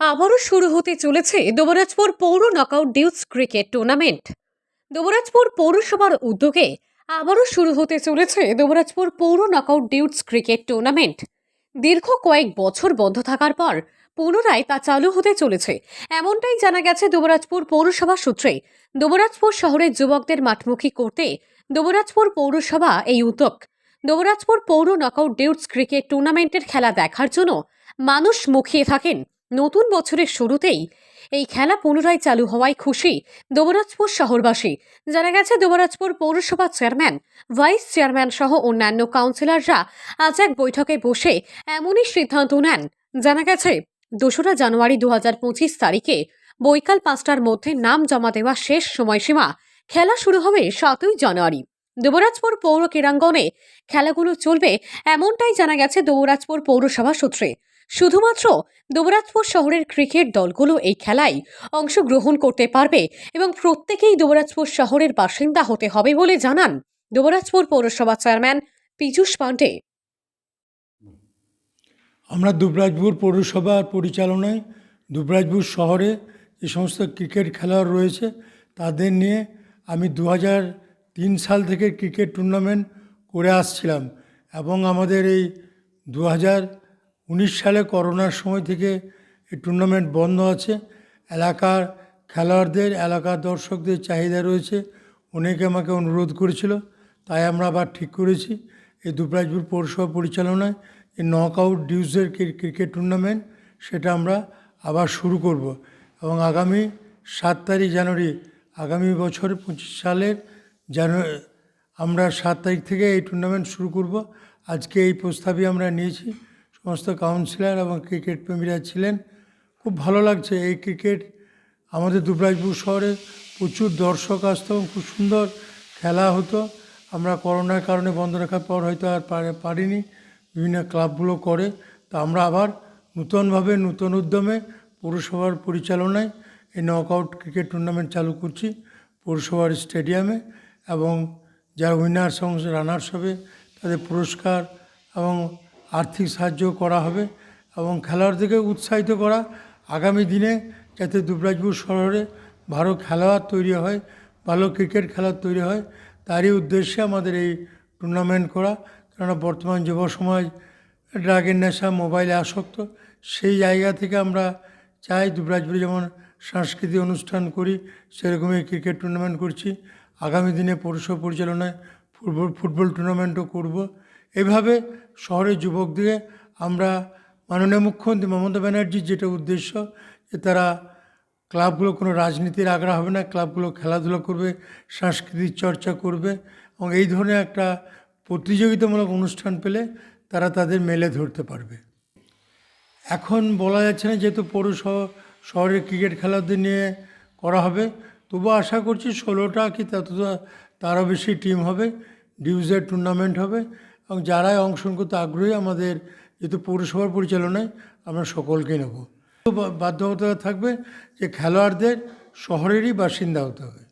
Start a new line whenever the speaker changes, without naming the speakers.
আবারও শুরু হতে চলেছে দুবরাজপুর পৌর knockout deuce cricket tournament Dubrajpur পৌরসভার উদ্যোগে আবারও শুরু হতে চলেছে দুবরাজপুর পৌর নকআউট ডিউস ক্রিকেট টুর্নামেন্ট দীর্ঘ কয়েক বছর বন্ধ থাকার পর পুনরায় তা চালু হতে চলেছে। এমনটাই জানা গেছে দুবরাজপুর পৌরসভা সূত্রে। দুবরাজপুর শহরের যুবকদের মাঠমুখী করতে দুবরাজপুর পৌরসভা এই উদ্যোগ। দুবরাজপুর পৌর নকআউট ডিউটস ক্রিকেট টুর্নামেন্টের খেলা দেখার জন্য মানুষ মুখিয়ে থাকেন। নতুন বছরের শুরুতেই এই খেলা পুনরায় চালু হওয়ায় খুশি দোবরাজপুর শহরবাসী। জানা গেছে, দোবরাজপুর পৌরসভা চেয়ারম্যান, ভাইস চেয়ারম্যান সহ অন্যান্য কাউন্সিলররা আজ এক বৈঠকে বসে এমনই সিদ্ধান্ত নেন। জানা গেছে, দোসরা জানুয়ারি দু তারিখে বৈকাল পাঁচটার মধ্যে নাম জমা দেওয়া শেষ সময়সীমা খেলা শুরু হবে সাতই জানুয়ারি। দোবরাজপুর পৌর ক্রীড়াঙ্গনে খেলাগুলো চলবে এমনটাই জানা গেছে দুবরাজপুর পৌরসভা সূত্রে। শুধুমাত্র দুবরাজপুর শহরের ক্রিকেট দলগুলো এই খেলায় অংশগ্রহণ করতে পারবে এবং প্রত্যেকেই দুবরাজপুর শহরের বাসিন্দা হতে হবে বলে জানান দুবরাজপুর পৌরসভা চেয়ারম্যান পীযূষ পাণ্ডে
আমরা দুবরাজপুর পৌরসভার পরিচালনায় দুবরাজপুর শহরে যে সমস্ত ক্রিকেট খেলোয়াড় রয়েছে তাদের নিয়ে আমি দু সাল থেকে ক্রিকেট টুর্নামেন্ট করে আসছিলাম এবং আমাদের এই দু হাজার উনিশ সালে করোনার সময় থেকে এই টুর্নামেন্ট বন্ধ আছে। এলাকার খেলোয়াড়দের, এলাকার দর্শকদের চাহিদা রয়েছে। অনেকে আমাকে অনুরোধ করেছিল, তাই আমরা আবার ঠিক করেছি। এই দুবরাজপুর পৌরসভা পরিচালনায় এই নক আউট ডিউজের ক্রিকেট টুর্নামেন্ট সেটা আমরা আবার শুরু করব। এবং আগামী সাত তারিখ জানুয়ারি, আগামী বছর পঁচিশ সালের জানুয়ারি আমরা সাত তারিখ থেকে এই টুর্নামেন্ট শুরু করব। আজকে এই প্রস্তাবই আমরা নিয়েছি। সমস্ত কাউন্সিলর এবং ক্রিকেট প্রেমীরা ছিলেন। খুব ভালো লাগছে এই ক্রিকেট। আমাদের দুবরাজপুর শহরে প্রচুর দর্শক আসতো এবং খুব সুন্দর খেলা হতো। আমরা করোনার কারণে বন্ধ রাখার পর হয়তো আর পারে- পারিনি। বিভিন্ন ক্লাবগুলো করে। তো আমরা আবার নূতনভাবে, নূতন উদ্যমে, পৌরসভার পরিচালনায় এই নকআউট ক্রিকেট টুর্নামেন্ট চালু করছি পৌরসভার স্টেডিয়ামে এবং যারা উইনার্স এবং রানার্স হবে তাদের পুরস্কার এবং আর্থিক সাহায্য করা হবে এবং খেলোয়াড়দেরকে উৎসাহিত করা। আগামী দিনে যাতে দুবরাজপুর শহরে ভালো খেলোয়াড় তৈরি হয়, ভালো ক্রিকেট খেলোয়াড় তৈরি হয়, তারই উদ্দেশ্যে আমাদের এই টুর্নামেন্ট করা। কেননা বর্তমান যুব সমাজ ড্রাগের নেশা মোবাইলে আসক্ত। সেই জায়গা থেকে আমরা চাই দুবরাজপুরে যেমন সাংস্কৃতিক অনুষ্ঠান করি, সেরকমই ক্রিকেট টুর্নামেন্ট করছি। আগামী দিনে পৌরসভা পরিচালনায় ফুটবল ফুটবল টুর্নামেন্টও করব। এভাবে শহরের যুবকদের আমরা মাননীয় মুখ্যমন্ত্রী মমতা ব্যানার্জির যেটা উদ্দেশ্য যে তারা ক্লাবগুলো কোনো রাজনীতির আগ্রহ হবে না, ক্লাবগুলো খেলাধুলা করবে, সাংস্কৃতিক চর্চা করবে এবং এই ধরনের একটা প্রতিযোগিতামূলক অনুষ্ঠান পেলে তারা তাদের মেলে ধরতে পারবে। এখন বলা যাচ্ছে না যেহেতু পৌরসভা শহরের ক্রিকেট খেলাদের নিয়ে করা হবে তবু আশা করছি ষোলোটা কি তত তারও বেশি টিম হবে ডিউজের টুর্নামেন্ট হবে। এবং যারাই অংশগ্রহণ করতে আগ্রহী, আমাদের যেহেতু পৌরসভার পরিচালনায় আমরা সকলকে নেব। বাধ্যকতা থাকবে যে খেলোয়াড়দের শহরেরই বাসিন্দা হতে হবে।